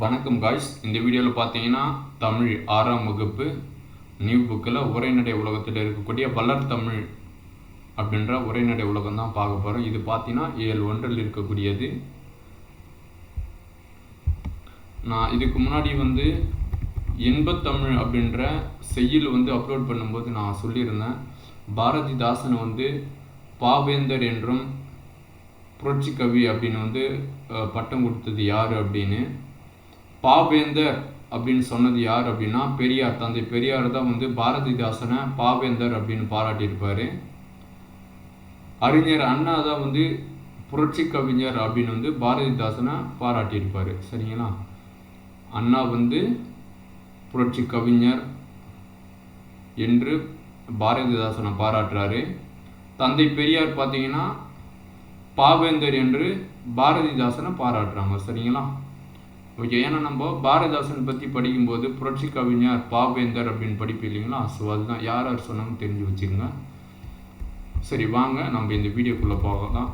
வணக்கம் காய்ஸ் இந்த வீடியோவில் பார்த்தீங்கன்னா தமிழ் ஆறாம் வகுப்பு நியூ புக்கில் உரைநடை உலகத்தில் இருக்கக்கூடிய வளர் தமிழ் அப்படின்ற உரைநடை உலகம் தான் பார்க்க போகிறோம் இது பார்த்தீங்கன்னா ஏழு ஒன்றில் இருக்கக்கூடியது. நான் இதுக்கு முன்னாடி வந்து இன்பத்தமிழ் அப்படின்ற செய்யுள் வந்து அப்லோட் பண்ணும்போது நான் சொல்லியிருந்தேன். பாரதிதாசன் வந்து பாவேந்தர் என்றும் புரட்சி கவி அப்படின்னு வந்து பட்டம் கொடுத்தது யார் அப்படின்னு. பாபேந்தர் அப்படின்னு சொன்னது யார் அப்படின்னா பெரியார். தந்தை பெரியார் தான் வந்து பாரதிதாசனை பாபேந்தர் அப்படின்னு பாராட்டியிருப்பாரு. அறிஞர் அண்ணா தான் வந்து புரட்சி கவிஞர் அப்படின்னு வந்து பாரதிதாசனை பாராட்டியிருப்பார். சரிங்களா? அண்ணா வந்து புரட்சி கவிஞர் என்று பாரதிதாசனை பாராட்டுறாரு. தந்தை பெரியார் பார்த்தீங்கன்னா பாவேந்தர் என்று பாரதிதாசனை பாராட்டுறாங்க. சரிங்களா? ஓகே ஏன்னா நம்ம பாரதிதாசன் பற்றி படிக்கும்போது புரட்சி கவிஞர் பாவேந்தர் அப்படின்னு படிப்பு இல்லைங்களா? ஸோ அதுதான். யார் யார் சொன்னாங்க தெரிஞ்சு வச்சுக்கோங்க. சரி வாங்க. நம்ம இந்த வீடியோக்குள்ளே போகலாம்.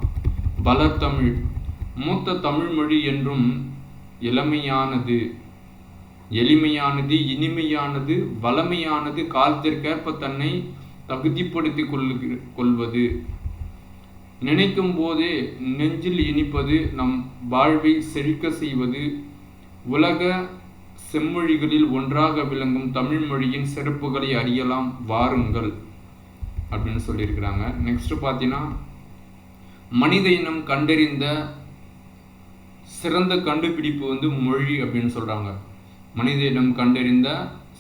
பலத்தமிழ் மூத்த தமிழ் மொழி என்றும் இளமையானது எளிமையானது இனிமையானது வளமையானது காலத்திற்கேற்ப தன்னை தகுதிப்படுத்திக் கொள்ளுகிற கொள்வது. நினைக்கும் போதே நெஞ்சில் இனிப்பது நம் வாழ்வை செழிக்க செய்வது உலக செம்மொழிகளில் ஒன்றாக விளங்கும் தமிழ் மொழியின் சிறப்புகளை அறியலாம் வாருங்கள் அப்படின்னு சொல்லியிருக்கிறாங்க. நெக்ஸ்ட் பார்த்தீங்கன்னா மனித இனம் கண்டறிந்த சிறந்த கண்டுபிடிப்பு வந்து மொழி அப்படின்னு சொல்கிறாங்க மனித இனம் கண்டறிந்த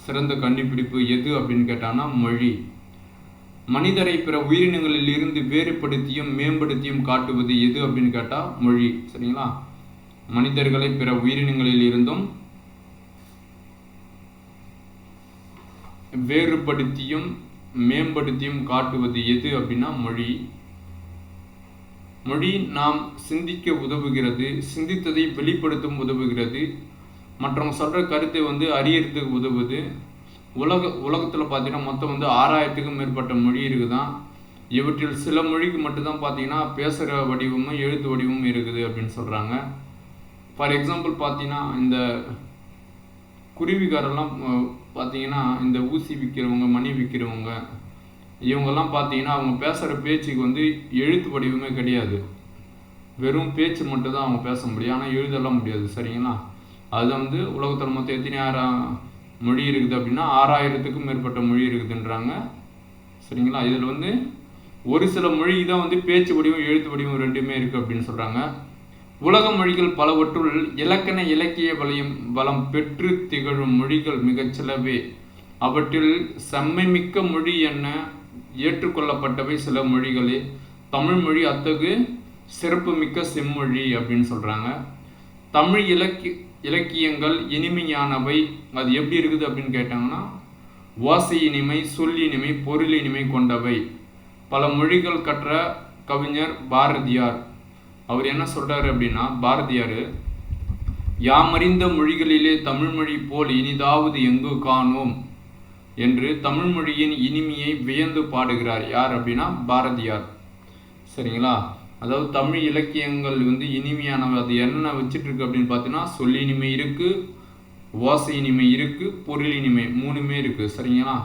சிறந்த கண்டுபிடிப்பு எது அப்படின்னு கேட்டான்னா மொழி. மனிதரை பிற உயிரினங்களில் இருந்து வேறுபடுத்தியும் மேம்படுத்தியும் காட்டுவது எது அப்படின்னு கேட்டால் மொழி. சரிங்களா? மனிதர்களை பிற உயிரினங்களில் இருந்தும் வேறுபடுத்தியும் மேம்படுத்தியும் காட்டுவது எது அப்படின்னா மொழி. மொழி நாம் சிந்திக்க உதவுகிறது சிந்தித்ததை வெளிப்படுத்தும் உதவுகிறது. மற்றவங்க சொல்கிற கருத்தை வந்து அறியறதுக்கு உதவுது. உலக உலகத்தில் பார்த்தீங்கன்னா மொத்தம் வந்து ஆறாயிரத்துக்கும் மேற்பட்ட மொழி இருக்குதான் இவற்றில் சில மொழிக்கு மட்டும்தான் பார்த்தீங்கன்னா பேசுகிற வடிவமும் எழுத்து வடிவமும் இருக்குது அப்படின்னு சொல்கிறாங்க ஃபார் எக்ஸாம்பிள் பார்த்தீங்கன்னா இந்த குருவிக்காரெல்லாம் பார்த்தீங்கன்னா இந்த ஊசி விற்கிறவங்க மணி விற்கிறவங்க இவங்கெல்லாம் பார்த்தீங்கன்னா அவங்க பேசுகிற பேச்சுக்கு வந்து எழுத்து வடிவமே கிடையாது. வெறும் பேச்சு மட்டும் தான் அவங்க பேச முடியும். ஆனால் எழுதலாம் முடியாது. சரிங்களா? அது வந்து உலகத்தில் மொத்தம் எத்தனை ஆயிரம் மொழி இருக்குது அப்படின்னா ஆறாயிரத்துக்கும் மேற்பட்ட மொழி இருக்குதுன்றாங்க. சரிங்களா? இதில் வந்து ஒரு சில மொழி தான் வந்து பேச்சு வடிவம் எழுத்து வடிவம் ரெண்டுமே இருக்குது அப்படின்னு சொல்கிறாங்க உலக மொழிகள் பலவற்றுள் இலக்கண இலக்கிய வளையம் வளம் பெற்று திகழும் மொழிகள் மிகச்சிலவே அவற்றில் செம்மைமிக்க மொழி என ஏற்றுக்கொள்ளப்பட்டவை சில மொழிகளே. தமிழ்மொழி அத்தகு சிறப்புமிக்க செம்மொழி அப்படின்னு சொல்கிறாங்க தமிழ் இலக்கிய இலக்கியங்கள் இனிமையானவை. அது எப்படி இருக்குது அப்படின்னு கேட்டாங்கன்னா ஓசை இனிமை சொல் இனிமை பொருள் இனிமை கொண்டவை. பல மொழிகள் கற்ற கவிஞர் பாரதியார். அவர் என்ன சொல்கிறாரு அப்படின்னா பாரதியார் யாமறிந்த மொழிகளிலே தமிழ்மொழி போல் இனிதாவது எங்கு காணோம்? என்று தமிழ்மொழியின் இனிமையை வியந்து பாடுகிறார். யார் அப்படின்னா பாரதியார். சரிங்களா? அதாவது தமிழ் இலக்கியங்கள் வந்து இனிமையானவை. அது என்னென்ன வச்சுட்டு இருக்கு அப்படின்னு பார்த்தீங்கன்னா சொல்லி இனிமை இருக்குது ஓசை இனிமை இருக்குது பொருள் இனிமை மூணுமே இருக்குது சரிங்களா?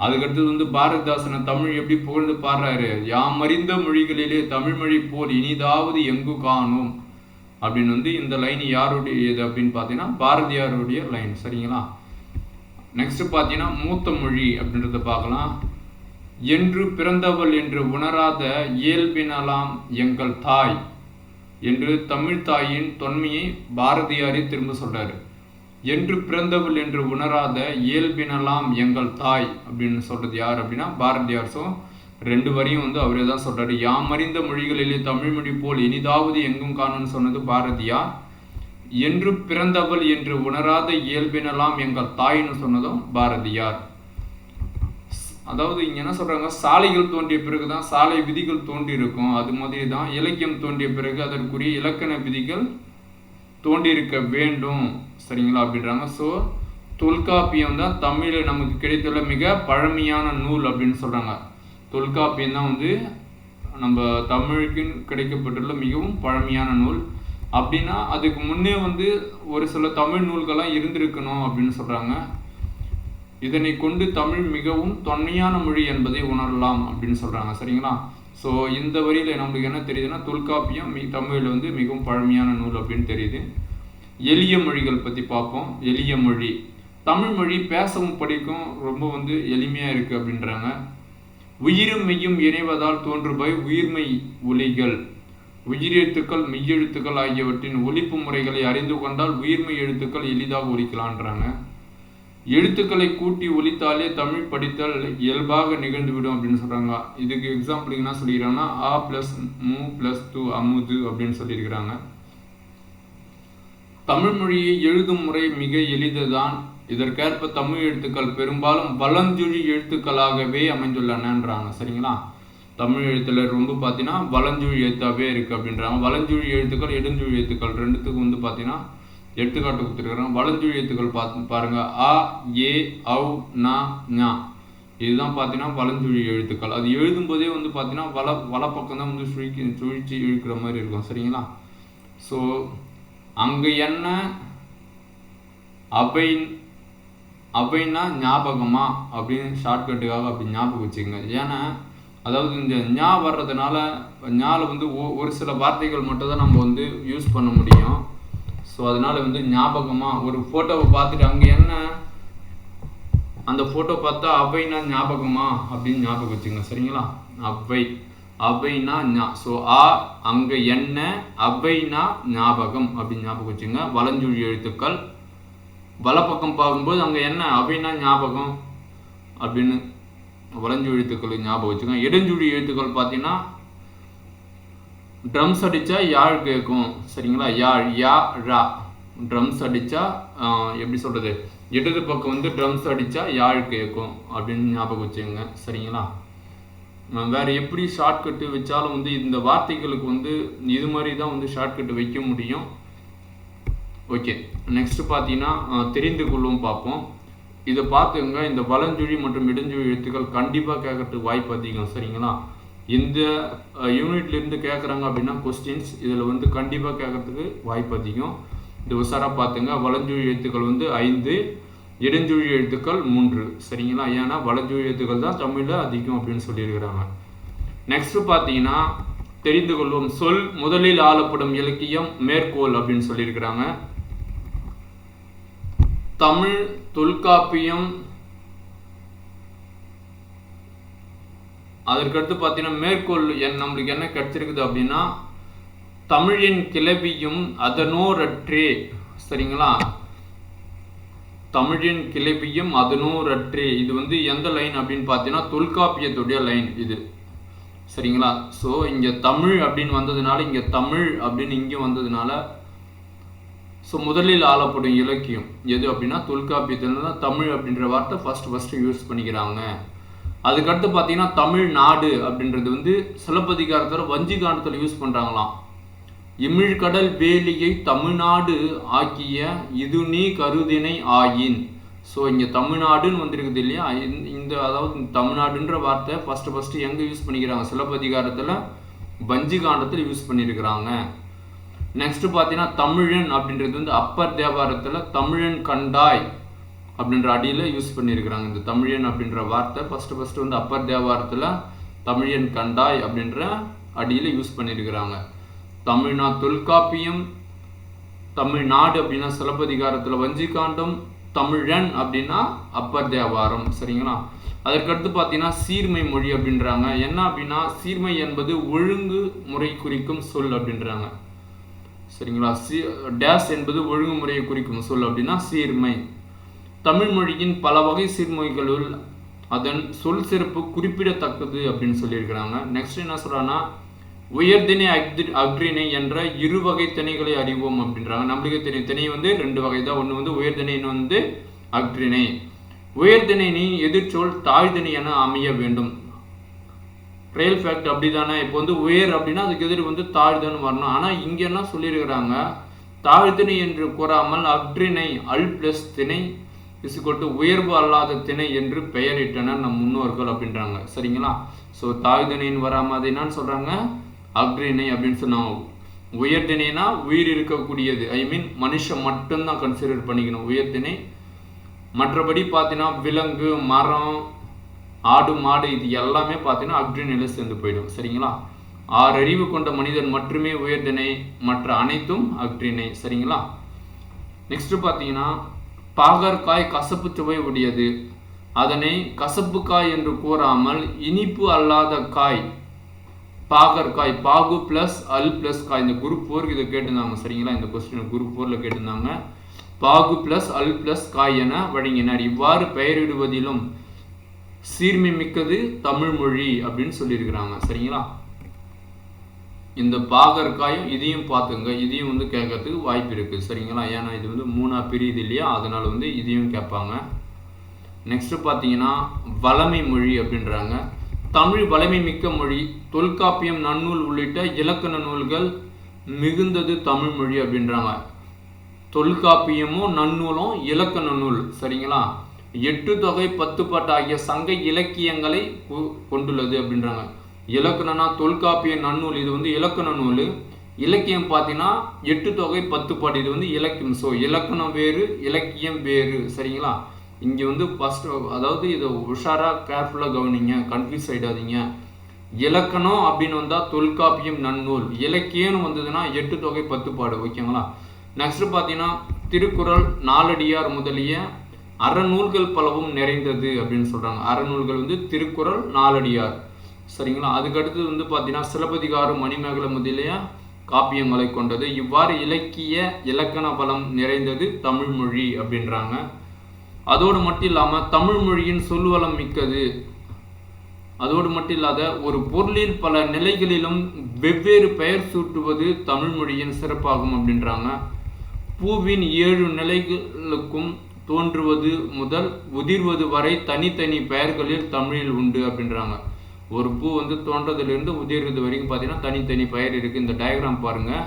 அதுக்கடுத்தது வந்து பாரதிதாசனை தமிழ் எப்படி புகழ்ந்து பாடுறாரு? யாமறிந்த மொழிகளிலே தமிழ் மொழி போல் இனிதாவது எங்கு காணும்? அப்படின்னு வந்து இந்த லைன் யாருடையது அப்படின்னு பார்த்தீங்கன்னா பாரதியாருடைய லைன் சரிங்களா? நெக்ஸ்ட் பார்த்தீங்கன்னா மூத்த மொழி அப்படின்றத பார்க்கலாம். என்று பிறந்தவள் என்று உணராத இயல்பினலாம் எங்கள் தாய் என்று தமிழ் தாயின் தொன்மையை பாரதியாரே திரும்ப சொல்றாரு. என்று பிறந்தவள் என்று உணராத இயல்பினலாம் எங்கள் தாய் அப்படின்னு சொல்றது யார் அப்படின்னா பாரதியார். ஸோ ரெண்டு வரியும் வந்து அவரே தான் சொல்றாரு. யாமறிந்த மொழிகளிலே தமிழ் மொழி போல் இனிதாவது எங்கும் காணும்னு சொன்னது பாரதியார். என்று பிறந்தவள் என்று உணராத இயல்பினலாம் எங்கள் தாய்னு சொன்னதும் பாரதியார். அதாவது இங்க என்ன சொல்றாங்க? சாலைகள் தோன்றிய பிறகுதான் சாலை விதிகள் தோன்றி இருக்கும் அது மாதிரி தான் இலக்கியம் தோன்றிய பிறகு அதற்குரிய இலக்கண விதிகள் தோன்றியிருக்க வேண்டும். சரிங்களா அப்படின்றாங்க. ஸோ தொல்காப்பியம் தான் தமிழில் நமக்கு கிடைத்துள்ள மிக பழமையான நூல் அப்படின்னு சொல்கிறாங்க தொல்காப்பியம் தான் வந்து நம்ம தமிழுக்கு கிடைக்கப்பட்டுள்ள மிகவும் பழமையான நூல். அப்படின்னா அதுக்கு முன்னே வந்து ஒரு சில தமிழ் நூல்கள்லாம் இருந்திருக்கணும் அப்படின்னு சொல்கிறாங்க இதனை கொண்டு தமிழ் மிகவும் தொன்மையான மொழி என்பதை உணரலாம் அப்படின்னு சொல்கிறாங்க சரிங்களா? ஸோ இந்த வரியில் நம்மளுக்கு என்ன தெரியுதுன்னா தொல்காப்பியம் மி தமிழில் வந்து மிகவும் பழமையான நூல் அப்படின்னு தெரியுது. எளிய மொழிகள் பற்றி பார்ப்போம். எளிய மொழி. தமிழ் மொழி பேசவும் படிக்கும் ரொம்ப வந்து எளிமையாக இருக்குது அப்படின்றாங்க. உயிரும் மெய்யும் இணைவதால் தோன்றுபவை உயிர்மை ஒலிகள். உயிரெழுத்துக்கள் மெய்யெழுத்துக்கள் ஆகியவற்றின் ஒழிப்பு முறைகளை அறிந்து கொண்டால் உயிர்மை எழுத்துக்கள் எளிதாக ஒலிக்கலான்றாங்க. எழுத்துக்களை கூட்டி ஒலித்தாலே தமிழ் படித்தல் இயல்பாக நிகழ்ந்துவிடும் அப்படின்னு சொல்கிறாங்க இதுக்கு எக்ஸாம்பிள் என்ன சொல்லிக்கிறாங்கன்னா ஆ ப்ளஸ் மு ப்ளஸ் டூ அமுது அப்படின்னு சொல்லியிருக்கிறாங்க. தமிழ் மொழியை எழுதும் முறை மிக எளிதுதான். இதற்கேற்ப தமிழ் எழுத்துக்கள் பெரும்பாலும் வலஞ்சுழி எழுத்துக்களாகவே அமைந்துள்ளனன்றாங்க. சரிங்களா? தமிழ் எழுத்துல ரொம்ப பார்த்தீங்கன்னா வலஞ்சுழி எழுத்தாகவே இருக்குது அப்படின்றாங்க. வலஞ்சுழி எழுத்துக்கள் எடுஞ்சுழி எழுத்துக்கள் ரெண்டுத்துக்கும் வந்து பார்த்தீங்கன்னா எடுத்துக்காட்டு கொடுத்துருக்குறாங்க. வலஞ்சுழி எழுத்துக்கள் பார்த்து பாருங்கள் அ ஏ ஔ ந ஞா. இதுதான் பார்த்தீங்கன்னா வலஞ்சுழி எழுத்துக்கள். அது எழுதும்போதே வந்து பார்த்தீங்கன்னா வல வலப்பக்கம் தான் வந்து சுழிக்கி சுழிச்சு இழுக்கிற மாதிரி இருக்கும். சரிங்களா? ஸோ அங்கே என்ன அவை அவைன்னா ஞாபகமா? அப்படின்னு ஷார்ட்கட்டுக்காக அப்படி ஞாபகம் வச்சுக்கோங்க. ஏன்னா அதாவது இந்த ஞா வர்றதுனால ஞால வந்து ஒ- ஒரு சில வார்த்தைகள் மட்டும் தான் நம்ம வந்து யூஸ் பண்ண முடியும். ஸோ அதனால வந்து ஞாபகமா ஒரு ஃபோட்டோவை பார்த்துட்டு அங்கே என்ன? அந்த ஃபோட்டோ பார்த்தா அவைனா ஞாபகமா அப்படின்னு ஞாபகம் வச்சுங்க சரிங்களா? அவை அவைனா ஞா ஸோ ஆ அங்கே என்ன அவைனா ஞாபகம் அப்படின்னு ஞாபகம் வச்சுங்க வலஞ்சுழி எழுத்துக்கள். வலப்பக்கம் பார்க்கும்போது அங்கே என்ன அவைனா ஞாபகம் அப்படின்னு வளஞ்சு எழுத்துக்கள் ஞாபகம் வச்சுக்கோங்க. இடஞ்சொழி எழுத்துக்கள் பார்த்தீங்கன்னா ட்ரம்ஸ் அடித்தா யாழ் கேட்கும். சரிங்களா? யாழ் யா ரா. ட்ரம்ஸ் அடித்தா எப்படி சொல்கிறது இடது பக்கம் வந்து ட்ரம்ஸ் அடித்தா யாழ் கேட்கும் அப்படின்னு ஞாபகம் வச்சுங்க சரிங்களா? வேறு எப்படி ஷார்ட்கட்டு வச்சாலும் வந்து இந்த வார்த்தைகளுக்கு வந்து இது மாதிரி தான் வந்து ஷார்ட்கட்டு வைக்க முடியும். ஓகே நெக்ஸ்ட் பார்த்தீங்கன்னா தெரிந்து கொள்ளும் பார்ப்போம். இதை பார்த்துங்க இந்த வலஞ்சுழி மற்றும் இடஞ்சுழி எழுத்துக்கள் கண்டிப்பாக கேட்கறதுக்கு வாய்ப்பு அதிகம் சரிங்களா? இந்த யூனிட்லேருந்து கேட்குறாங்க அப்படின்னா கொஸ்டின்ஸ் இதில் வந்து கண்டிப்பாக கேட்கறதுக்கு வாய்ப்பு அதிகம். இது உஷாராக பார்த்துங்க வலஞ்சுழி எழுத்துக்கள் வந்து ஐந்து இடஞ்சுழி எழுத்துக்கள் மூன்று. சரிங்களா? ஏன்னா வலஞ்சுழி எழுத்துக்கள் தான் தமிழில் அதிகம் அப்படின்னு சொல்லியிருக்கிறாங்க. நெக்ஸ்ட் பார்த்தீங்கன்னா தெரிந்து கொள்வோம். சொல் முதலில் ஆளப்படும் இலக்கியம் மேற்கோள் அப்படின்னு சொல்லியிருக்கிறாங்க. தமிழ் தொல்காப்பியம். அதற்கடுத்து பார்த்தீங்கன்னா மேற்கோள் என் நம்மளுக்கு என்ன கிடைச்சிருக்குது அப்படின்னா தமிழின் கிளவியும் அதனோரற்றே. சரிங்களா? தமிழின் கிளவியும் அதனூரற்று இது வந்து எந்த லைன் அப்படின்னு பார்த்தீங்கன்னா தொல்காப்பியத்துடைய லைன் இது. சரிங்களா? ஸோ இங்கே தமிழ் அப்படின்னு வந்ததுனால இங்கே தமிழ் அப்படின்னு இங்கே வந்ததுனால ஸோ முதலில் ஆளப்படும் இலக்கியம் எது அப்படின்னா தொல்காப்பியத்தில் தான் தமிழ் அப்படின்ற வார்த்தை ஃபஸ்ட் ஃபஸ்ட்டு யூஸ் பண்ணிக்கிறாங்க. அதுக்கடுத்து பார்த்தீங்கன்னா தமிழ்நாடு அப்படின்றது வந்து சிலப்பதிகாரத்தில் வஞ்சிகாரத்தில் யூஸ் பண்ணுறாங்களாம் இமிழ்கடல் வேலியை தமிழ்நாடு ஆக்கிய இது நீ கருதினை ஆயின். ஸோ இங்கே தமிழ்நாடுன்னு வந்திருக்குது இல்லையா? இந்த- இந்த அதாவது தமிழ்நாடுன்ற வார்த்தை ஃபஸ்ட்டு ஃபஸ்ட்டு எங்கே யூஸ் பண்ணிக்கிறாங்க? சிலப்பதிகாரத்தில் பஞ்சு காண்டத்தில் யூஸ் பண்ணியிருக்கிறாங்க நெக்ஸ்ட்டு பார்த்தீங்கன்னா தமிழன் அப்படின்றது வந்து அப்பர் தேவாரத்தில் தமிழன் கண்டாய் அப்படின்ற அடியில் யூஸ் பண்ணியிருக்கிறாங்க இந்த தமிழன் அப்படின்ற வார்த்தை ஃபஸ்ட்டு ஃபஸ்ட்டு வந்து அப்பர் தேவாரத்தில் தமிழன் கண்டாய் அப்படின்ற அடியில் யூஸ் பண்ணியிருக்கிறாங்க தமிழ்நா தொல்காப்பியம் தமிழ்நாடு அப்படின்னா சிலப்பதிகாரத்தில் வஞ்சிகாண்டம் தமிழன் அப்படின்னா அப்பர் தேவாரம் சரிங்களா? அதற்கடுத்து பார்த்தீங்கன்னா சீர்மை மொழி அப்படின்றாங்க. என்ன அப்படின்னா சீர்மை என்பது ஒழுங்கு முறை குறிக்கும் சொல் அப்படின்றாங்க. சரிங்களா? சி டேஸ் என்பது ஒழுங்குமுறையை குறிக்கும் சொல் அப்படின்னா சீர்மை. தமிழ் மொழியின் பல வகை சீர்மொழிகளுள் அதன் சொல் சிறப்பு குறிப்பிடத்தக்கது அப்படின்னு சொல்லியிருக்கிறாங்க. நெக்ஸ்ட் என்ன சொல்கிறாங்கன்னா உயர்திணை அக்தி அக்ரிணை என்ற இரு வகை திணைகளை அறிவோம் அப்படின்றாங்க. நம்மளுக்கு தெரியும் திணை வந்து ரெண்டு வகை தான் ஒன்று வந்து உயர்திணைன்னு வந்து அக்ரிணை உயர்திணைனி எதிர்ச்சொல் தாழ்திணை என அமைய வேண்டும். ரியல் ஃபேக்ட் அப்படி தானே இப்போ வந்து உயர் அப்படின்னா அதுக்கு எதிர் வந்து தாழ்தன்னு வரணும். ஆனால் இங்கே என்ன சொல்லியிருக்கிறாங்க? தாழ்திணை என்று கூறாமல் அக்ரிணை அல் பிளஸ் திணை இசுக்கொட்டு உயர்வு அல்லாத திணை என்று பெயரிட்டனர் நம் முன்னோர்கள் அப்படின்றாங்க. சரிங்களா? ஸோ தாழ்திணைன்னு வராமல் அது என்னன்னு சொல்கிறாங்க அக்ரிணை அப்படின்னு சொன்னாங்க உயர்திணைனா உயிர் இருக்கக்கூடியது. ஐ மீன் மனுஷன் மட்டும்தான் கன்சிடர் பண்ணிக்கணும். உயர்திணை. மற்றபடி பார்த்தீங்கன்னா விலங்கு மரம் ஆடு மாடு இது எல்லாமே பார்த்தீங்கன்னா அக்ரிநிலை சேர்ந்து போயிடும். சரிங்களா? ஆறு அறிவு கொண்ட மனிதன் மட்டுமே உயர்திணை. மற்ற அனைத்தும் அக்ரிணை சரிங்களா? நெக்ஸ்ட் பார்த்தீங்கன்னா பாகற்காய் கசப்பு சுவை உடையது. அதனை கசப்பு காய் என்று கூறாமல் இனிப்பு அல்லாத காய். பாகற்காய் பாகு ப்ளஸ் அல் ப்ளஸ் காய் இந்த குரூப் ஃபோருக்கு இதை கேட்டிருந்தாங்க சரிங்களா? இந்த கொஸ்டின் குரூப் ஃபோரில் கேட்டிருந்தாங்க. பாகு ப்ளஸ் அல் ப்ளஸ் காய் என வழங்கினார். இவ்வாறு பெயரிடுவதிலும் சீர்மை மிக்கது தமிழ் மொழி அப்படின்னு சொல்லியிருக்கிறாங்க சரிங்களா? இந்த பாகற்காயும் இதையும் பார்த்துங்க. இதையும் வந்து கேட்கறதுக்கு வாய்ப்பு இருக்குது சரிங்களா? ஏன்னா இது வந்து மூணாக பிரியுது இல்லையா? அதனால் வந்து இதையும் கேட்பாங்க. நெக்ஸ்ட்டு பார்த்தீங்கன்னா வளமை மொழி அப்படின்றாங்க. தமிழ் வலிமை மிக்க மொழி தொல்காப்பியம் நன்னூல் உள்ளிட்ட இலக்கண நூல்கள் மிகுந்தது தமிழ் மொழி அப்படின்றாங்க. தொல்காப்பியமும் நன்னூலும் இலக்கண நூல் சரிங்களா? எட்டு தொகை பத்து பாட்டு ஆகிய சங்க இலக்கியங்களை கொ- கொண்டுள்ளது அப்படின்றாங்க. இலக்கணம்னா தொல்காப்பிய நன்னூல் இது வந்து இலக்கண நூல். இலக்கியம் பார்த்தீங்கன்னா எட்டு தொகை பத்து பாட்டு இது வந்து இலக்கியம். ஸோ இலக்கணம் வேறு இலக்கியம் வேறு சரிங்களா? இங்கே வந்து ஃபஸ்ட் அதாவது இதை உஷாராக கேர்ஃபுல்லாக கவனிங்க கன்ஃபியூஸ் ஆகிடாதீங்க இலக்கணம் அப்படின்னு வந்தால் தொல்காப்பியம் நன்னூல். இலக்கியம்னு வந்ததுன்னா எட்டு தொகை பத்து பாடு ஓகேங்களா? நெக்ஸ்ட் பார்த்தீங்கன்னா திருக்குறள் நாலடியார் முதலிய அறநூல்கள் பலவும் நிறைந்தது அப்படின்னு சொல்கிறாங்க அறநூல்கள் வந்து திருக்குறள் நாலடியார். சரிங்களா? அதுக்கடுத்து வந்து பார்த்தீங்கன்னா சிலப்பதிகாரம் மணிமேகல முதலிய காப்பியங்களை கொண்டது. இவ்வாறு இலக்கிய இலக்கண பலம் நிறைந்தது தமிழ்மொழி அப்படின்றாங்க. அதோடு மட்டும் இல்லாமல் தமிழ் மொழியின் சொல்வளம் மிக்கது. அதோடு மட்டும் இல்லாத ஒரு பொருளில் பல நிலைகளிலும் வெவ்வேறு பெயர் சூட்டுவது தமிழ் மொழியின் சிறப்பாகும் அப்படின்றாங்க. பூவின் ஏழு நிலைகளுக்கும் தோன்றுவது முதல் உதிர்வது வரை தனித்தனி பெயர்களில் தமிழில் உண்டு அப்படின்றாங்க. ஒரு பூ வந்து தோன்றதுலேருந்து உதிர்றது வரைக்கும் பார்த்தீங்கன்னா தனித்தனி பெயர் இருக்குது இந்த டயக்ராம் பாருங்கள்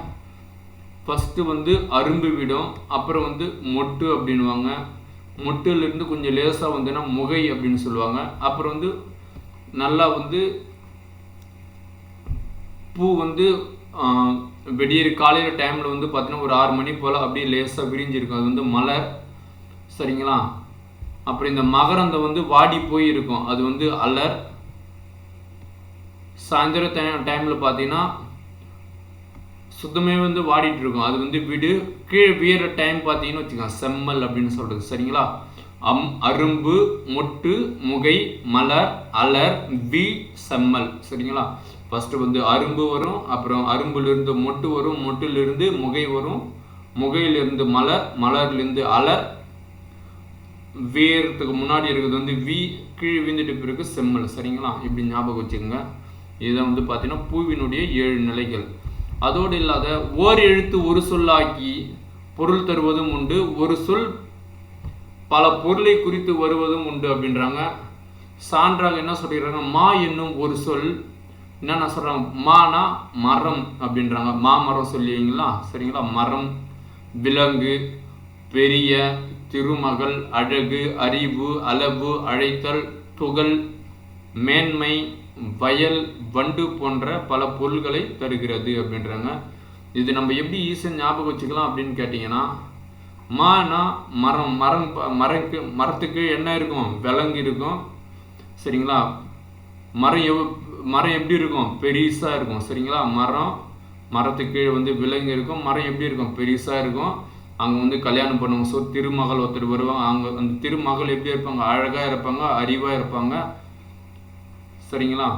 ஃபஸ்ட்டு வந்து அரும்பு விடும் அப்புறம் வந்து மொட்டு அப்படின்வாங்க மொட்டுலேருந்து கொஞ்சம் லேசாக வந்துன்னா முகை அப்படின்னு சொல்லுவாங்க. அப்புறம் வந்து நல்லா வந்து பூ வந்து வெடியிற காலையில் டைமில் வந்து பார்த்தீங்கன்னா ஒரு ஆறு மணி போல் அப்படியே லேசாக விரிஞ்சிருக்கும். அது வந்து மலர் சரிங்களா? அப்புறம் இந்த மகரந்தம் வந்து வாடி போய் இருக்கும் அது வந்து அலர். சாயந்தரம் டைமில் பார்த்தீங்கன்னா சுத்தமே வந்து வாடிட்டு இருக்கும் அது வந்து விடு கீழே வீர டைம் பார்த்தீங்கன்னு வச்சுக்கோங்க. செம்மல் அப்படின்னு சொல்கிறது சரிங்களா? அம் அரும்பு மொட்டு முகை மலர் அலர் வி செம்மல். சரிங்களா? ஃபஸ்ட்டு வந்து அரும்பு வரும். அப்புறம் அரும்புலேருந்து மொட்டு வரும். மொட்டுலேருந்து முகை வரும். முகையிலிருந்து மலர் மலர்லேருந்து அலர். வேறதுக்கு முன்னாடி இருக்கிறது வந்து வி கீழே விழுந்துட்டு பிறகு செம்மல். சரிங்களா? இப்படி ஞாபகம் வச்சுக்கோங்க. இதுதான் வந்து பார்த்தீங்கன்னா பூவினுடைய ஏழு நிலைகள். அதோடு இல்லாத ஓர் எழுத்து ஒரு சொல்லாக்கி பொருள் தருவதும் உண்டு ஒரு சொல் பல பொருளை குறித்து வருவதும் உண்டு அப்படின்றாங்க. சான்றாக என்ன சொல்லிடுறாங்க? மா என்னும் ஒரு சொல். என்னென்ன சொல்கிறாங்க மானா மரம் அப்படின்றாங்க. மாமரம் சொல்லுவீங்களா? சரிங்களா? மரம் விலங்கு பெரிய திருமகள் அழகு அறிவு அளவு அழைத்தல் துகள் மேன்மை வயல் வண்டு போன்ற பல பொருள்களை தருகிறது அப்படின்றாங்க. இது நம்ம எப்படி ஈஸியாக ஞாபகம் வச்சுக்கலாம் அப்படின்னு கேட்டிங்கன்னா மானா மரம் மரம் ப- மரக்கு மரத்துக்கு என்ன இருக்கும்? விலங்கு இருக்கும். சரிங்களா? மரம் எவ் மரம் எப்படி இருக்கும்? பெருசாக இருக்கும். சரிங்களா? மரம் மரத்துக்கு கீழே வந்து விலங்கு இருக்கும். மரம் எப்படி இருக்கும்? பெருசாக இருக்கும். அங்கே வந்து கல்யாணம் பண்ணுவாங்க. ஸோ திருமகள் ஒருத்தர் வருவாங்க. அவங்க அந்த திருமகள் எப்படி இருப்பாங்க? அழகாக இருப்பாங்க அறிவாக இருப்பாங்க. சரிங்களா?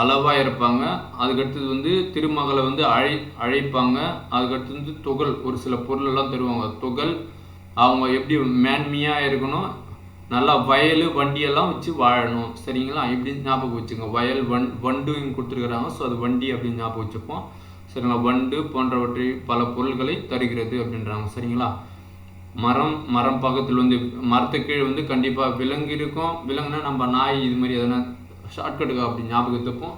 அளவாக இருப்பாங்க. அதுக்கடுத்தது வந்து திருமகளை வந்து அழை அழைப்பாங்க. அதுக்கடுத்து வந்து துகள் ஒரு சில பொருள் எல்லாம் தருவாங்க. துகள் அவங்க எப்படி மேன்மையாக இருக்கணும் நல்லா வயல் வண்டியெல்லாம் வச்சு வாழணும். சரிங்களா? இப்படி ஞாபகம் வச்சுங்க. வயல் வண் வண்டு இங்கே கொடுத்துருக்குறாங்க. ஸோ அது வண்டி அப்படின்னு ஞாபகம் வச்சுப்போம். சரிங்களா? வண்டு போன்றவற்றை பல பொருள்களை தருகிறது அப்படின்றாங்க. சரிங்களா? மரம் மரம் பக்கத்தில் வந்து மரத்துக்கு கீழே வந்து கண்டிப்பாக விலங்கு இருக்கும். விலங்குனா நம்ம நாய் இது மாதிரி எதனா ஷார்ட்கட்டுக்கு அப்படி ஞாபகத்துப்போம்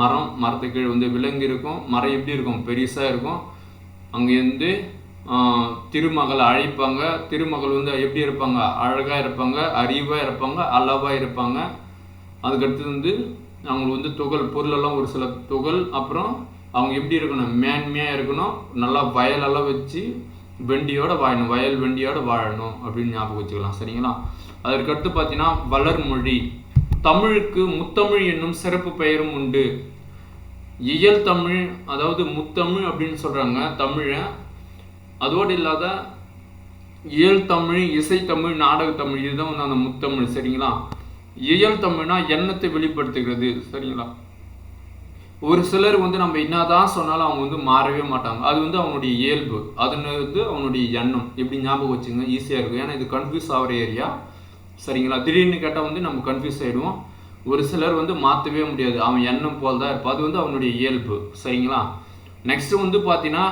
மரம் மரத்துக்கு கீழே வந்து விலங்கு இருக்கும். மரம் எப்படி இருக்கும்? பெருசாக இருக்கும். அங்கேருந்து திருமகளை அழைப்பாங்க. திருமகள் வந்து எப்படி இருப்பாங்க? அழகாக இருப்பாங்க அறிவாக இருப்பாங்க அளவாக இருப்பாங்க. அதுக்கடுத்து வந்து அவங்களுக்கு வந்து துகள் பொருளெல்லாம் ஒரு சில துகள். அப்புறம் அவங்க எப்படி இருக்கணும்? மேன்மையாக இருக்கணும். நல்லா வயலெல்லாம் வச்சு வெண்டியோட வாழணும் வயல் வெண்டியோட வாழணும் அப்படின்னு ஞாபகம் வச்சுக்கலாம் சரிங்களா? அதற்கடுத்து பார்த்தீங்கன்னா வளர்மொழி. தமிழுக்கு முத்தமிழ் என்னும் சிறப்பு பெயரும் உண்டு. இயல் தமிழ் அதாவது முத்தமிழ் அப்படின்னு சொல்கிறாங்க தமிழை. அதோடு இல்லாத இயல் தமிழ் இசைத்தமிழ் நாடகத்தமிழ் இதுதான் வந்து அந்த முத்தமிழ் சரிங்களா? இயல் தமிழ்னா எண்ணத்தை வெளிப்படுத்துகிறது சரிங்களா? ஒரு சிலர் வந்து நம்ம என்னதான் சொன்னாலும் அவங்க வந்து மாறவே மாட்டாங்க. அது வந்து அவனுடைய இயல்பு. அதுன்னு வந்து அவனுடைய எண்ணம். எப்படி ஞாபகம் வச்சுங்க? ஈஸியாக இருக்கும். ஏன்னா இது கன்ஃபியூஸ் ஆகிற ஏரியா சரிங்களா? திடீர்னு கேட்டால் வந்து நம்ம கன்ஃபியூஸ் ஆகிடுவோம் ஒரு சிலர் வந்து மாற்றவே முடியாது. அவன் எண்ணம் போல் தான் இருப்பான். அது வந்து அவனுடைய இயல்பு. சரிங்களா? நெக்ஸ்ட்டு வந்து பார்த்தீங்கன்னா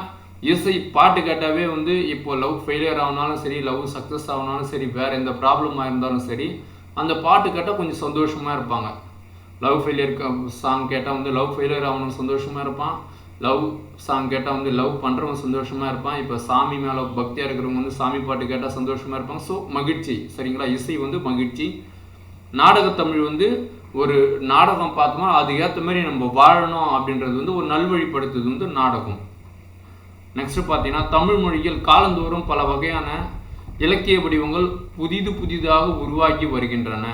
இசை பாட்டு கேட்டாவே வந்து இப்போ லவ் ஃபெயிலியர் ஆகினாலும் சரி லவ் சக்ஸஸ் ஆகினாலும் சரி வேறு எந்த ப்ராப்ளமாக இருந்தாலும் சரி அந்த பாட்டு கேட்டால் கொஞ்சம் சந்தோஷமாக இருப்பாங்க. லவ் ஃபெயிலியர் சாங் கேட்டால் வந்து லவ் ஃபெயிலியர் ஆகணும் சந்தோஷமாக இருப்பான். லவ் சாங் கேட்டால் வந்து லவ் பண்ணுறவங்க சந்தோஷமாக இருப்பான். இப்போ சாமி மேலே பக்தியாக இருக்கிறவங்க வந்து சாமி பாட்டு கேட்டால் சந்தோஷமாக இருப்பாங்க. ஸோ மகிழ்ச்சி. சரிங்களா? இசை வந்து மகிழ்ச்சி. நாடகத்தமிழ் வந்து ஒரு நாடகம் பார்த்தோமா அதுக்கேற்ற மாதிரி நம்ம வாழணும் அப்படின்றது வந்து ஒரு நல்வழிப்படுத்துது வந்து நாடகம். நெக்ஸ்ட் பார்த்தீங்கன்னா தமிழ் மொழியில் காலந்தோறும் பல வகையான இலக்கிய வடிவங்கள் புதிது புதிதாக உருவாகி வருகின்றன.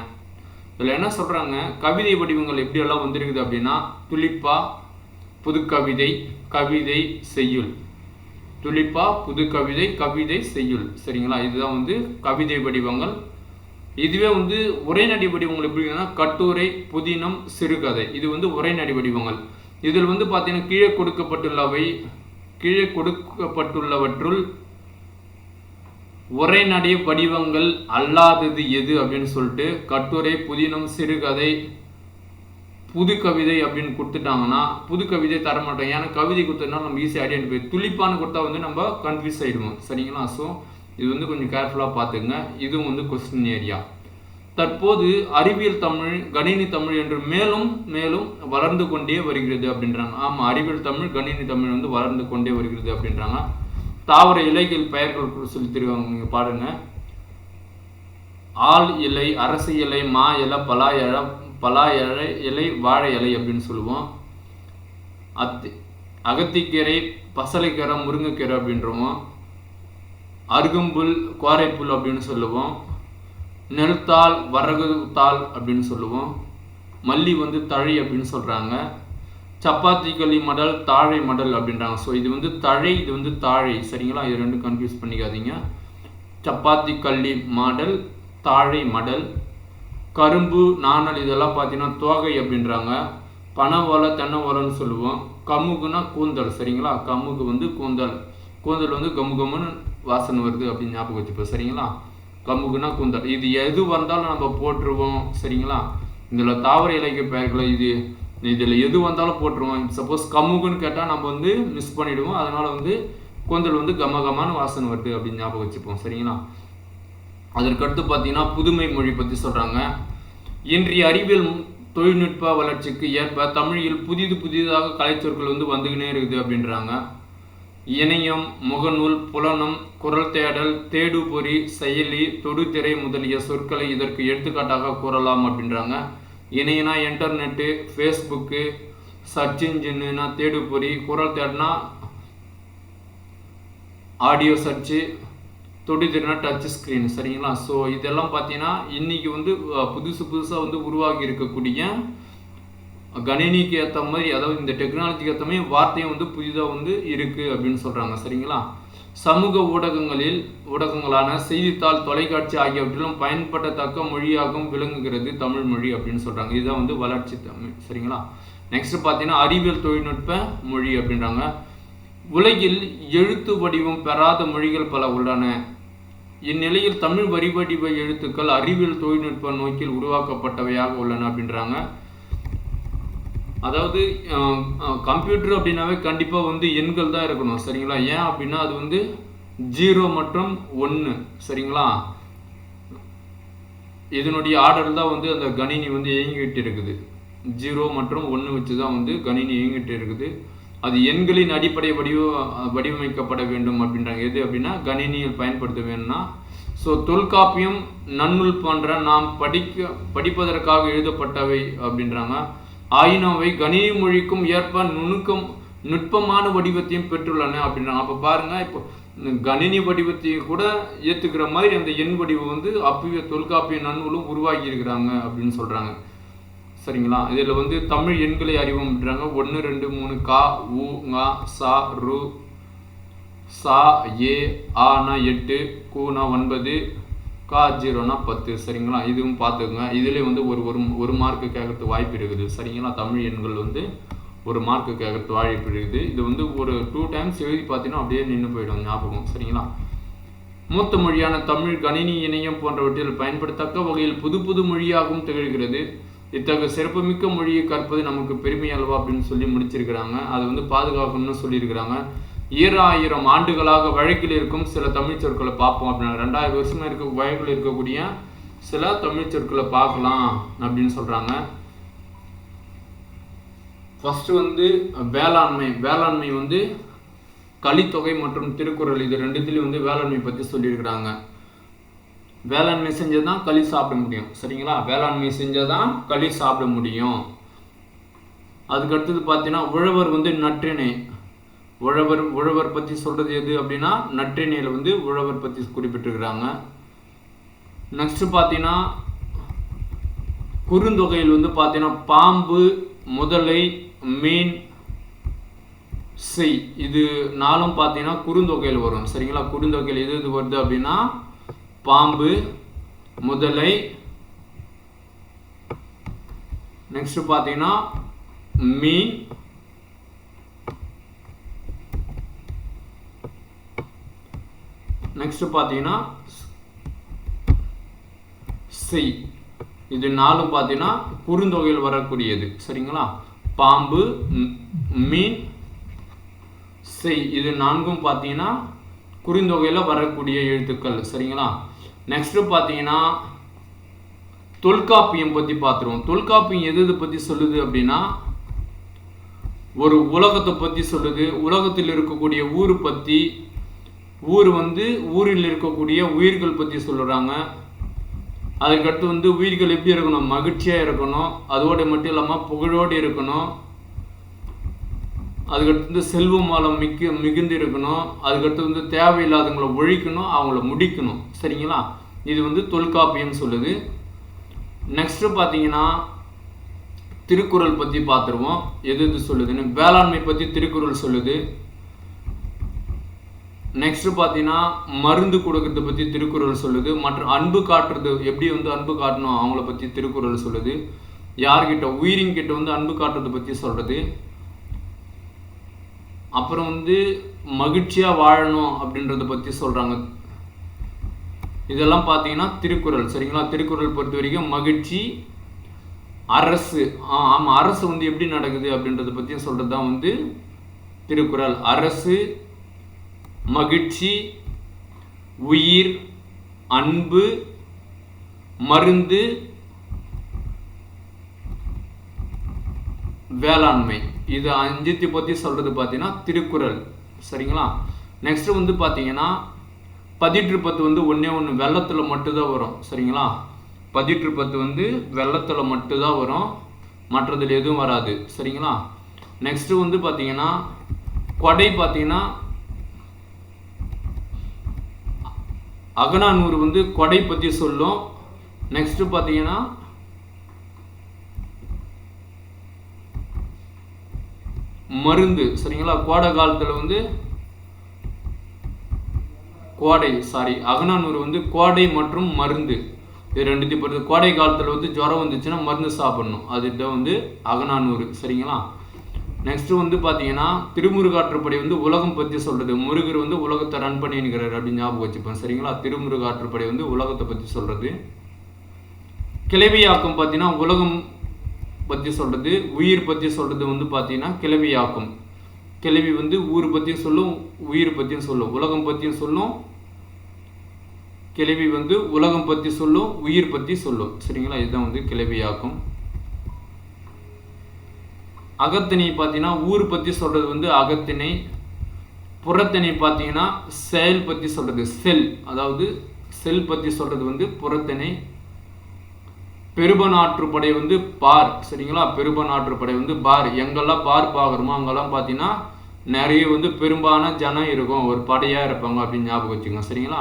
இதில் என்ன சொல்கிறாங்க கவிதை வடிவங்கள் எப்படியெல்லாம் வந்திருக்குது அப்படின்னா துளிப்பா புதுக்கவிதை கவிதை செய்யுள். துளிப்பா புது கவிதை கவிதை செய்யுள். சரிங்களா? இதுதான் வந்து கவிதை வடிவங்கள். இதுவே வந்து உரைநடை வடிவங்கள் எப்படி கட்டுரை புதினம் சிறுகதை. இது வந்து உரைநடை வடிவங்கள். இதில் வந்து பார்த்தீங்கன்னா கீழே கொடுக்கப்பட்டுள்ளவை கீழே கொடுக்கப்பட்டுள்ளவற்றுள் உரைநடை வடிவங்கள் அல்லாதது எது அப்படின்னு சொல்லிட்டு கட்டுரை புதினம் சிறுகதை புது கவிதை அப்படின்னு கொடுத்துட்டாங்கன்னா புது கவிதை தர மாட்டோம். ஏன்னா கவிதை கொடுத்ததுனால நம்ம ஈஸியாக ஐடென்டிஃபை துளிப்பான்னு கொடுத்தா வந்து நம்ம கன்ஃபியூஸ் ஆகிடுவோம் சரிங்களா? ஸோ இது வந்து கொஞ்சம் கேர்ஃபுல்லாக பார்த்துங்க இதுவும் வந்து கொஸ்டின் ஏரியா தற்போது அறிவியல் தமிழ் கணினி தமிழ் என்று மேலும் மேலும் வளர்ந்து கொண்டே வருகிறது அப்படின்றாங்க. ஆமாம் அறிவியல் தமிழ் கணினி தமிழ் வந்து வளர்ந்து கொண்டே வருகிறது அப்படின்றாங்க. தாவர இலைகள் பெயர்கள் சொல்லி தருவாங்க நீங்கள் பாருங்க. ஆள் இலை அரசு இலை மா இலை பலா இலை பலா இலை இலை வாழை இலை அப்படின்னு சொல்லுவோம். அத்தி அகத்திக்கீரை பசலைக்கீரை முருங்கைக்கீரை அப்படின்றவோம் அருகம்புல் கோரைப்புல் அப்படின்னு சொல்லுவோம். நெல்தாள் வரகு தாள் அப்படின்னு சொல்லுவோம். மல்லி வந்து தழை அப்படின்னு சொல்கிறாங்க சப்பாத்தி களி மடல் தாழை மடல் அப்படின்றாங்க. ஸோ இது வந்து தழை இது வந்து தாழை. சரிங்களா? இது ரெண்டும் கன்ஃபியூஸ் பண்ணிக்காதீங்க. சப்பாத்தி கள்ளி மடல் தாழை மடல் கரும்பு நாணல் இதெல்லாம் பார்த்தீங்கன்னா தோகை அப்படின்றாங்க. பனை ஓலை தென்னை ஓலைன்னு சொல்லுவோம். கமுகுனா கூந்தல் சரிங்களா? கமுகு வந்து கூந்தல். கூந்தல் வந்து கம்மு கம்முன்னு வாசனை வருது அப்படின்னு ஞாபகம் வச்சுப்போம் சரிங்களா? கமுகுனா கூந்தல். இது எது வந்தாலும் நம்ம போட்டுருவோம் சரிங்களா? இதில் தாவர இலக்கிய பெயர்களை இது இதில் எது வந்தாலும் போட்டுருவோம். சப்போஸ் கமுகுன்னு கேட்டால் நம்ம வந்து மிஸ் பண்ணிவிடுவோம் அதனால் வந்து கூந்தல் வந்து கம கமான்னு வாசனை வருது அப்படின்னு ஞாபகம் வச்சுப்போம். சரிங்களா? அதற்கடுத்து பார்த்தீங்கன்னா புதுமை மொழி பற்றி சொல்கிறாங்க இன்றைய அறிவியல் தொழில்நுட்ப வளர்ச்சிக்கு ஏற்ப தமிழில் புதிது புதிதாக கலைச்சொற்கள் வந்து வந்துக்கினே இருக்குது அப்படின்றாங்க. இணையம் முகநூல் புலனம் குரல் தேடல் தேடுபொறி செயலி தொடுதிரை முதலிய சொற்களை இதற்கு எடுத்துக்காட்டாக கூறலாம் அப்படின்றாங்க. இணையனா இன்டர்நெட்டு ஃபேஸ்புக்கு சர்ச் இன்ஜின்னா தேடுபொறி குரல் தேடினா ஆடியோ சர்ச்சு தொடுதிறனா டச் ஸ்க்ரீன் சரிங்களா? ஸோ இதெல்லாம் பார்த்தீங்கன்னா இன்றைக்கி வந்து புதுசு புதுசாக வந்து உருவாகி இருக்கக்கூடிய கணினிக்கு ஏற்ற மாதிரி அதாவது இந்த டெக்னாலஜிக்கு ஏற்ற மாதிரி வார்த்தையும் வந்து புதிதாக வந்து இருக்குது அப்படின்னு சொல்கிறாங்க சரிங்களா? சமூக ஊடகங்களில் ஊடகங்களான செய்தித்தாள் தொலைக்காட்சி ஆகியவற்றிலும் பயன்படத்தக்க மொழியாகவும் விளங்குகிறது தமிழ் மொழி அப்படின்னு சொல்கிறாங்க இதுதான் வந்து வளர்ச்சி தமிழ். சரிங்களா? நெக்ஸ்ட் பார்த்தீங்கன்னா அறிவியல் தொழில்நுட்ப மொழி அப்படின்றாங்க. உலகில் எழுத்து வடிவம் பெறாத மொழிகள் பல உள்ளன. இந்நிலையில் தமிழ் வரி வடிவ எழுத்துக்கள் அறிவியல் தொழில்நுட்ப நோக்கில் உருவாக்கப்பட்டவையாக உள்ளன அப்படின்றாங்க. அதாவது கம்ப்யூட்டர் அப்படின்னாவே கண்டிப்பாக வந்து எண்கள் தான் இருக்கணும் சரிங்களா? ஏன் அப்படின்னா அது வந்து ஜீரோ மற்றும் ஒன்று சரிங்களா? இதனுடைய ஆர்டர் தான் வந்து அந்த கணினி வந்து இயங்கிட்டு இருக்குது ஜீரோ மற்றும் ஒன்று வச்சு தான் வந்து கணினி இயங்கிட்டு இருக்குது அது எண்களின் அடிப்படை வடிவ வடிவமைக்கப்பட வேண்டும் அப்படின்றாங்க. எது அப்படின்னா கணினியில் பயன்படுத்த வேணும்னா ஸோ தொல்காப்பியம் நன்னூல் போன்ற நாம் படிக்க படிப்பதற்காக எழுதப்பட்டவை அப்படின்றாங்க. ஆயினும் அவை கணினி மொழிக்கும் ஏற்ப நுணுக்கம் நுட்பமான வடிவத்தையும் பெற்றுள்ளன அப்படின்னா அப்போ பாருங்க இப்போ கணினி வடிவத்தையும் கூட ஏற்றுக்கிற மாதிரி அந்த எண் வடிவம் வந்து அப்பிய தொல்காப்பிய நன்னூலும் உருவாக்கி இருக்கிறாங்க அப்படின்னு சொல்கிறாங்க சரிங்களா? இதில் வந்து தமிழ் எண்களை அறிவோம்ன்றாங்க. ஒன்று ரெண்டு மூணு கா உ ங சா ரு சா ஏ ஆனா எட்டு கூனா ஒன்பது கா ஜீரோனா பத்து சரிங்களா? இதுவும் பார்த்துக்கோங்க. இதுலேயே வந்து ஒரு ஒரு ஒரு மார்க்கு கேட்கறதுக்கு வாய்ப்பு இருக்குது. சரிங்களா? தமிழ் எண்கள் வந்து ஒரு மார்க்கு கேட்கறது வாய்ப்பு இருக்குது. இது வந்து ஒரு டூ டைம்ஸ் எழுதி பார்த்தீங்கன்னா அப்படியே நின்று போயிடும் ஞாபகம். சரிங்களா? மூத்த மொழியான தமிழ் கணினி இணையம் போன்றவற்றில் பயன்படுத்தக்க வகையில் புது புது மொழியாகவும் திகழ்கிறது. இத்தகைய சிறப்புமிக்க மொழியை கற்பது நமக்கு பெருமை அல்லவா அப்படின்னு சொல்லி முடிச்சிருக்கிறாங்க. அதை வந்து பாதுகாக்கணும்னு சொல்லியிருக்கிறாங்க. ஈராயிரம் ஆண்டுகளாக வழக்கில் இருக்கும் சில தமிழ் சொற்களை பார்ப்போம் அப்படின்னா ரெண்டாயிரம் வருஷமா இருக்க வழக்கில் இருக்கக்கூடிய சில தமிழ் சொற்களை பார்க்கலாம் அப்படின்னு சொல்றாங்க. ஃபர்ஸ்ட் வந்து வேளாண்மை. வேளாண்மை வந்து கலித்தொகை மற்றும் திருக்குறள். இது ரெண்டுத்துலையும் வந்து வேளாண்மை பற்றி சொல்லியிருக்கிறாங்க. வேளாண்மை செஞ்சால் தான் களி சாப்பிட முடியும். சரிங்களா? வேளாண்மை செஞ்சால் தான் களி சாப்பிட முடியும். அதுக்கடுத்தது பார்த்தீங்கன்னா உழவர் வந்து நற்றிணை உழவர் உழவர் பற்றி சொல்கிறது எது அப்படின்னா நற்றிணையில் வந்து உழவர் பற்றி குறிப்பிட்டிருக்கிறாங்க. நெக்ஸ்ட்டு பார்த்தீங்கன்னா குறுந்தொகையில் வந்து பார்த்தீங்கன்னா பாம்பு முதலை மீன் செய். இது நாளும் பார்த்தீங்கன்னா குறுந்தொகையில் வரும். சரிங்களா? குறுந்தொகையில் எது எது வருது அப்படின்னா பாம்பு முதலை நெக்ஸ்ட் பார்த்தீங்கன்னா மீன் நெக்ஸ்ட் பார்த்தீங்கன்னா செய். இது நாலும் பார்த்தீங்கன்னா குறுந்தொகையில் வரக்கூடியது. சரிங்களா? பாம்பு மீன் செய். இது நான்கும் பார்த்தீங்கன்னா குறுந்தொகையில் வரக்கூடிய எழுத்துக்கள். சரிங்களா? நெக்ஸ்ட் பார்த்தீங்கன்னா தொல்காப்பியம் பற்றி பார்த்துருவோம். தொல்காப்பியம் எது எது பற்றி சொல்லுது அப்படின்னா ஒரு உலகத்தை பற்றி சொல்லுது. உலகத்தில் இருக்கக்கூடிய ஊர் பற்றி ஊர் வந்து ஊரில் இருக்கக்கூடிய உயிர்கள் பற்றி சொல்லுறாங்க அதுக்கடுத்து வந்து உயிர்கள் எப்படி இருக்கணும்? மகிழ்ச்சியாக இருக்கணும். அதோடு மட்டும் இல்லாமல் புகழோடு இருக்கணும். அதுக்கடுத்து வந்து செல்வம் மாலம் மிக்க மிகுந்து இருக்கணும். அதுக்கடுத்து வந்து தேவையில்லாதவங்களை ஒழிக்கணும் அவங்கள முடிக்கணும். சரிங்களா? இது வந்து தொல்காப்பியம் சொல்லுது. நெக்ஸ்ட் பார்த்தீங்கன்னா திருக்குறள் பற்றி பார்த்துருவோம். எது எது சொல்லுதுன்னு. வேளாண்மை பற்றி திருக்குறள் சொல்லுது. நெக்ஸ்ட்டு பார்த்தீங்கன்னா மருந்து கொடுக்கறத பற்றி திருக்குறள் சொல்லுது. மற்றும் அன்பு காட்டுறது எப்படி வந்து அன்பு காட்டணும் அவங்கள பற்றி திருக்குறள் சொல்லுது. யார்கிட்ட உயிரின்கிட்ட வந்து அன்பு காட்டுறதை பற்றி சொல்கிறது அப்புறம் வந்து மகிழ்ச்சியாக வாழணும் அப்படின்றத பற்றி சொல்கிறாங்க இதெல்லாம் பார்த்தீங்கன்னா திருக்குறள். சரிங்களா? திருக்குறள் பொறுத்த வரைக்கும் மகிழ்ச்சி அரசு. ஆ ஆமாம் அரசு வந்து எப்படி நடக்குது அப்படின்றத பற்றியும் சொல்கிறது தான் வந்து திருக்குறள். அரசு மகிழ்ச்சி உயிர் அன்பு மருந்து வேளாண்மை. இது அஞ்சத்தை பற்றி சொல்கிறது பார்த்தீங்கன்னா திருக்குறள். சரிங்களா? நெக்ஸ்ட் வந்து பார்த்தீங்கன்னா பதிற்று பத்து வந்து ஒன்றே ஒன்று வெள்ளத்தில் மட்டும்தான் வரும். சரிங்களா? பதிற்று பத்து வந்து வெள்ளத்தில் மட்டும்தான் வரும். மற்றதில் எதுவும் வராது. சரிங்களா? நெக்ஸ்ட்டு வந்து பார்த்தீங்கன்னா கொடை பார்த்தீங்கன்னா அகனானூறு வந்து கொடை பற்றி சொல்லும். நெக்ஸ்ட்டு பார்த்தீங்கன்னா மருந்து. சரிங்களா? கோடை காலத்தில் வந்து கோடை சாரி அகனானூர் வந்து கோடை மற்றும் மருந்து. இது ரெண்டுத்தையும் பொறுத்து. கோடை காலத்தில் வந்து ஜுரம் வந்துச்சுன்னா மருந்து சாப்பிடணும். அதுதான் வந்து அகனானூறு சரிங்களா? நெக்ஸ்ட் வந்து பார்த்தீங்கன்னா திருமுருகாற்றுப்படை வந்து உலகம் பற்றி சொல்கிறது முருகர் வந்து உலகத்தை ரன் பண்ணிங்கிறார் அப்படின்னு ஞாபகம் வச்சுப்பேன். சரிங்களா? திருமுருகாற்றுப்படை வந்து உலகத்தை பற்றி சொல்கிறது கிளவியாக்கம் பார்த்தீங்கன்னா உலகம் பற்றி சொல்கிறது உயிர் பற்றி சொல்கிறது வந்து பார்த்தீங்கன்னா கிளவியாக்கம். கிளவி வந்து ஊர் பற்றியும் சொல்லும் உயிர் பற்றியும் சொல்லும். உலகம் பற்றியும் சொல்லும் கிளவி வந்து உலகம் பற்றி சொல்லும் உயிர் பற்றி சொல்லும். சரிங்களா? இதுதான் வந்து கிளவியாக்கம். அகத்திணை பார்த்தீங்கன்னா ஊர் பற்றி சொல்கிறது வந்து அகத்திணை புறத்திணை பார்த்தீங்கன்னா செயல் பற்றி சொல்கிறது செல். அதாவது செல் பற்றி சொல்கிறது வந்து புறத்திணை பெருபநாற்றுப்படை வந்து பார் சரிங்களா? பெருபநாற்றுப்படை வந்து பார். எங்கெல்லாம் பார் பார்க்குறோமோ அங்கெல்லாம் பார்த்தீங்கன்னா நிறைய வந்து பெரும்பாலான ஜனம் இருக்கும். ஒரு படையாக இருப்பாங்க அப்படின்னு ஞாபகம் வச்சுக்கோங்க சரிங்களா?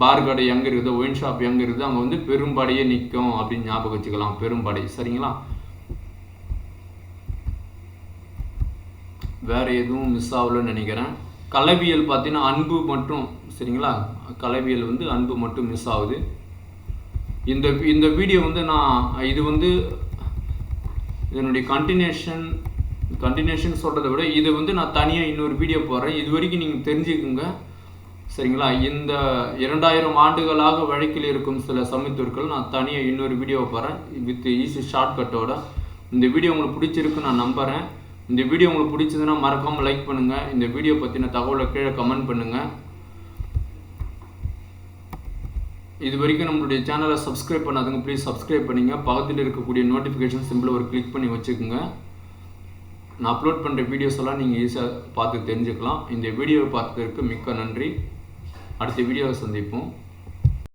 பார் கடை எங்கே இருக்குது? ஒயின் ஷாப் எங்கே இருக்குது? அங்கே வந்து பெரும்படையே நிற்கும் அப்படின்னு ஞாபகம் வச்சுக்கலாம் பெரும்படை சரிங்களா? வேறு எதுவும் மிஸ் ஆகலன்னு நினைக்கிறேன். கலவியல் பார்த்தீங்கன்னா அன்பு மட்டும் சரிங்களா? கலவியல் வந்து அன்பு மட்டும் மிஸ் ஆகுது. இந்த இந்த வீடியோ வந்து நான் இது வந்து இதனுடைய கண்டினியூஷன் கண்டினியூஷன் சொல்கிறத விட இது வந்து நான் தனியாக இன்னொரு வீடியோ போடுறேன். இது வரைக்கும் நீங்கள் தெரிஞ்சுக்குங்க. சரிங்களா? இந்த இரண்டாயிரம் ஆண்டுகளாக வழக்கில் இருக்கும் சில சமயத்திற்குள் நான் தனியாக இன்னொரு வீடியோ போடுறேன். வித் ஈஸி ஷார்ட்கட்டோட இந்த வீடியோ உங்களுக்கு பிடிச்சிருக்குன்னு நான் நம்புகிறேன் இந்த வீடியோ உங்களுக்கு பிடிச்சதுன்னா மறக்காமல் லைக் பண்ணுங்கள் இந்த வீடியோ பற்றின தகவலை கீழே கமெண்ட் பண்ணுங்கள் இது வரைக்கும் நம்மளுடைய சேனலை சப்ஸ்கிரைப் பண்ணாதுங்க ப்ளீஸ் சப்ஸ்கிரைப் பண்ணிங்க. பக்கத்தில் இருக்கக்கூடிய நோட்டிஃபிகேஷன் சிம்பிளை ஒரு கிளிக் பண்ணி வச்சுக்கோங்க. நான் அப்லோட் பண்ணுற வீடியோஸ் எல்லாம் நீங்கள் ஈஸியாக பார்த்து தெரிஞ்சுக்கலாம். இந்த வீடியோவை பார்த்ததற்கு மிக்க நன்றி. அடுத்த வீடியோவை சந்திப்போம்.